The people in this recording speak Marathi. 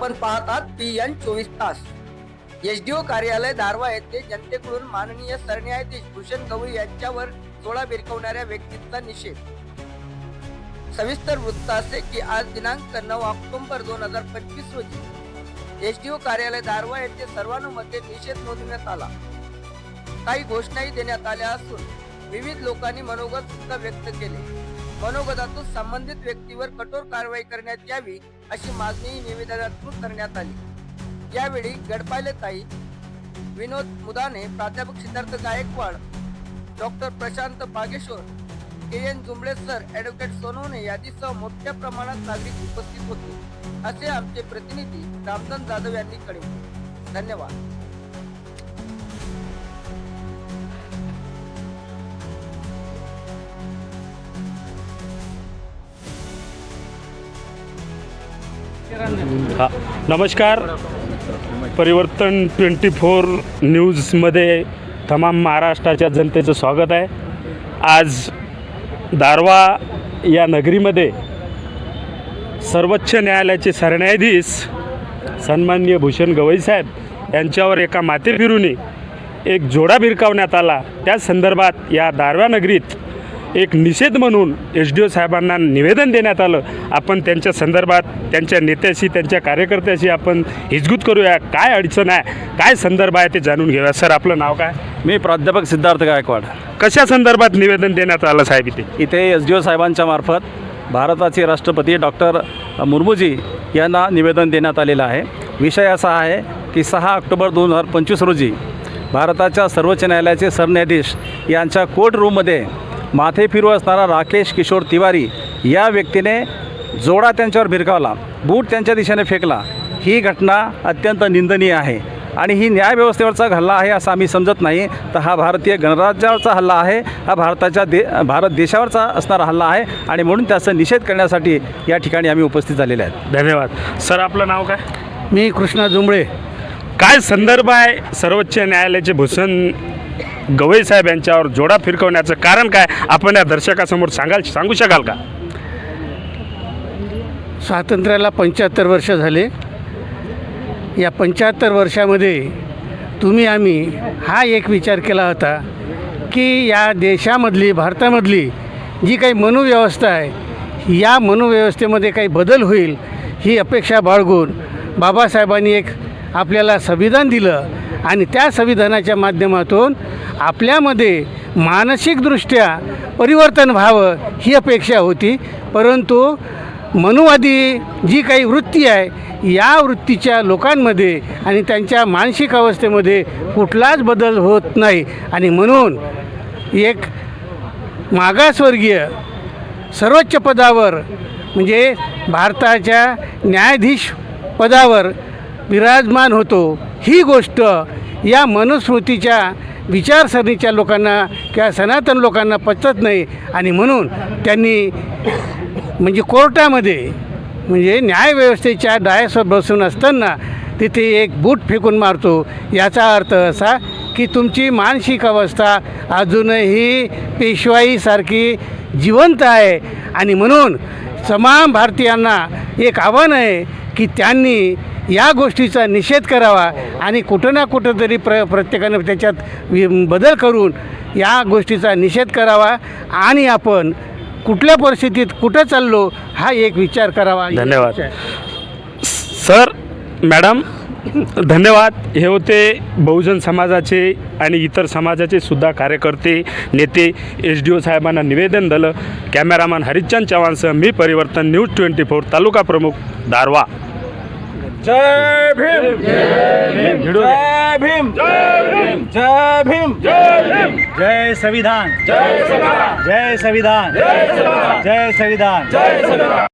आपण पाहत आहात पी एन चोवीस तास. एश डी ओ कार्यालय दारवा येथे जनतेकडून माननीय सरन्यायाधीश भूषण गवळी यांच्यावर सोळा भिरकवणाऱ्या व्यक्तींचा निषेध. सविस्तर वृत्त असे की आज दिनांक नऊ ऑक्टोबर दोन हजार पंचवीस रोजी एश डी ओ कार्यालय दारवा येथे सर्वानुमते निषेध नोंदवण्यात आला. काही घोषणाही देण्यात आल्या असून विविध लोकांनी मनोगत सुद्धा व्यक्त केले. मनोगतातून संबंधित व्यक्तीवर कठोर कारवाई करण्यात यावी अशी मागणीही निवेदनातून करण्यात आली. यावेळी गडपाले ताई विनोद मुदाने प्राध्यापक Siddharth Gaikwad doctor Prashant Bageshwar K N Jumbale sir advocate Sonawane यादीसह मोठ्या प्रमाणात नागरिक उपस्थित होते असे आमचे प्रतिनिधी रामधन जाधव यांनी कळवले. धन्यवाद. हा नमस्कार. परिवर्तन ट्वेंटी फोर न्यूजमध्ये तमाम महाराष्ट्राच्या जनतेचं स्वागत आहे. आज दारवा या नगरीमध्ये सर्वोच्च न्यायालयाचे सरन्यायाधीश सन्माननीय भूषण गवई साहेब यांच्यावर एका मातेफिरूने एक जोडा भिरकावण्यात आला. त्या संदर्भात या दारव्या नगरीत एक निषेध म्हणून एस डी ओ साहेबांना निवेदन देण्यात आलं. आपण त्यांच्या संदर्भात त्यांच्या नेत्याशी त्यांच्या कार्यकर्त्याशी आपण हिजगूत करूया. काय अडचण आहे? काय संदर्भ आहे ते जाणून घेऊया. सर आपलं नाव काय? मी प्राध्यापक सिद्धार्थ गायकवाड. कशा संदर्भात निवेदन देण्यात आलं साहेब इथे? इथे एस डी ओ साहेबांच्या मार्फत भारताचे राष्ट्रपती डॉक्टर मुर्मूजी यांना निवेदन देण्यात आलेलं आहे. विषय असा आहे की सहा ऑक्टोबर दोन हजार पंचवीस रोजी भारताच्या सर्वोच्च न्यायालयाचे सरन्यायाधीश यांच्या कोर्ट रूममध्ये माथे फिरू असणारा राकेश किशोर तिवारी या व्यक्तीने जोडा त्यांच्यावर भिरकावला. बूट त्यांच्या दिशेने फेकला. ही घटना अत्यंत निंदनीय आहे आणि ही न्यायव्यवस्थेवरचा हल्ला आहे असं आम्ही समजत नाही. तर हा भारतीय गणराज्यावरचा हल्ला आहे हा भारताच्या दे भारत देशावरचा असणारा हल्ला आहे आणि म्हणून त्याचा निषेध करण्यासाठी या ठिकाणी आम्ही उपस्थित झालेले आहेत. धन्यवाद. सर आपलं नाव काय? मी कृष्णा जुंबळे. काय संदर्भ आहे सर्वोच्च न्यायालयाचे भूषण गवई साहेब यांच्यावर जोडा फिरकवण्याचं कारण काय? आपण या दर्शकासमोर सांगाल सांगू शकाल का? स्वातंत्र्याला पंच्याहत्तर वर्ष झाले. या पंच्याहत्तर वर्षामध्ये तुम्ही आम्ही हा एक विचार केला होता की या देशामधली भारतामधली जी काही मनोव्यवस्था आहे या मनोव्यवस्थेमध्ये काही बदल होईल ही अपेक्षा बाळगून बाबासाहेबांनी एक आपल्याला संविधान दिलं. आणि त्या संविधानाच्या माध्यमातून आपल्यामध्ये मानसिकदृष्ट्या परिवर्तन व्हावं ही अपेक्षा होती. परंतु मनुवादी जी काही वृत्ती आहे या वृत्तीच्या लोकांमध्ये आणि त्यांच्या मानसिक अवस्थेमध्ये कुठलाच बदल होत नाही. आणि म्हणून एक मागासवर्गीय सर्वोच्च पदावर म्हणजे भारताच्या न्यायाधीश पदावर विराजमान होतो. ही गोष्ट या मनुस्मृतीच्या विचारसरणीच्या लोकांना किंवा सनातन लोकांना पचत नाही. आणि म्हणून त्यांनी म्हणजे कोर्टामध्ये म्हणजे न्यायव्यवस्थेच्या डायसवर बसून असताना तिथे एक बूट फेकून मारतो. याचा अर्थ असा की तुमची मानसिक अवस्था अजूनही पेशवाईसारखी जिवंत आहे. आणि म्हणून तमाम भारतीयांना एक आव्हान आहे की त्यांनी या गोष्टीचा निषेध करावा आणि कुठं ना कुठं तरी प्र प्रत्येकानं त्याच्यात बदल करून या गोष्टीचा निषेध करावा आणि आपण कुठल्या परिस्थितीत कुठं चाललो हा एक विचार करावा. धन्यवाद. सर मॅडम धन्यवाद. हे होते बहुजन समाजाचे आणि इतर समाजाचे सुद्धा कार्यकर्ते नेते एस डी ओ साहेबांना निवेदन दिलं. कॅमेरामॅन हरिचंद चव्हाणसह मी परिवर्तन न्यूज ट्वेंटी फोर तालुका प्रमुख दारवा. जय भीम। जय भीम। जय भीम। जय संविधान। जय संविधान। जय संविधान। जय संविधान।